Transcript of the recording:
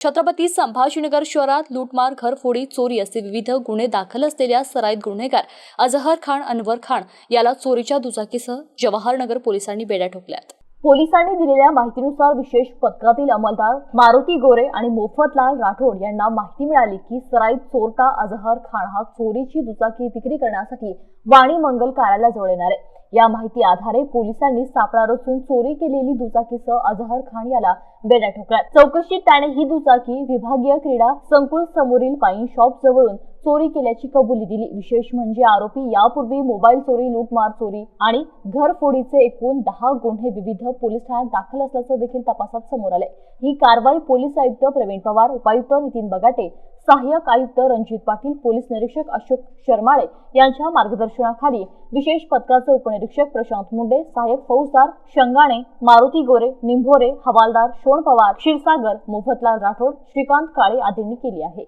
छत्रपती संभाजीनगर शहरात लूटमार घरफोडी चोरी असे विविध गुन्हे दाखल असलेल्या सराईत गुन्हेगार अजहर खान अनवर खान याला चोरीच्या दुचाकीसह जवाहरनगर पोलिसांनी बेड्या ठोकल्यात. पोलिसांनी दिलेल्या माहितीनुसार विशेष पथकातील अंमलदार मारुती गोरे आणि मोफतलाल राठोड यांना माहिती मिळाली की सराईत चोरटा अजहर खान हा चोरीची दुचाकी विक्री करण्यासाठी वाणी मंगल कार्यालयाजवळ येणार आहे. या माहिती आधारे पोलिसांनी सापळा रचून चोरी केलेली दुचाकीसह अजहर खान याला बेड्या ठोकल्या चौकशीत त्याने ही दुचाकी विभागीय क्रीडा संकुल समोरील वाईन शॉप जवळून चोरी केल्याची कबुली दिली. विशेष म्हणजे आरोपी यापूर्वी मोबाईल चोरी लूटमार चोरी आणि घरफोडीचे एकूण दहा गुन्हे विविध पोलीस ठाण्यात दाखल असल्याचं देखील तपासात समोर आले ही कारवाई पोलीस आयुक्त प्रवीण पवार उपायुक्त नितीन बगाटे सहाय्यक आयुक्त रणजित पाटील पोलीस निरीक्षक अशोक शर्माळे यांच्या मार्गदर्शनाखाली विशेष पथकाचे उपनिरीक्षक प्रशांत मुंडे सहाय्यक फौजदार शंगाणे मारुती गोरे निंभोरे हवालदार शोण पवार क्षीरसागर मोफतलाल राठोड श्रीकांत काळे आदींनी केली आहे.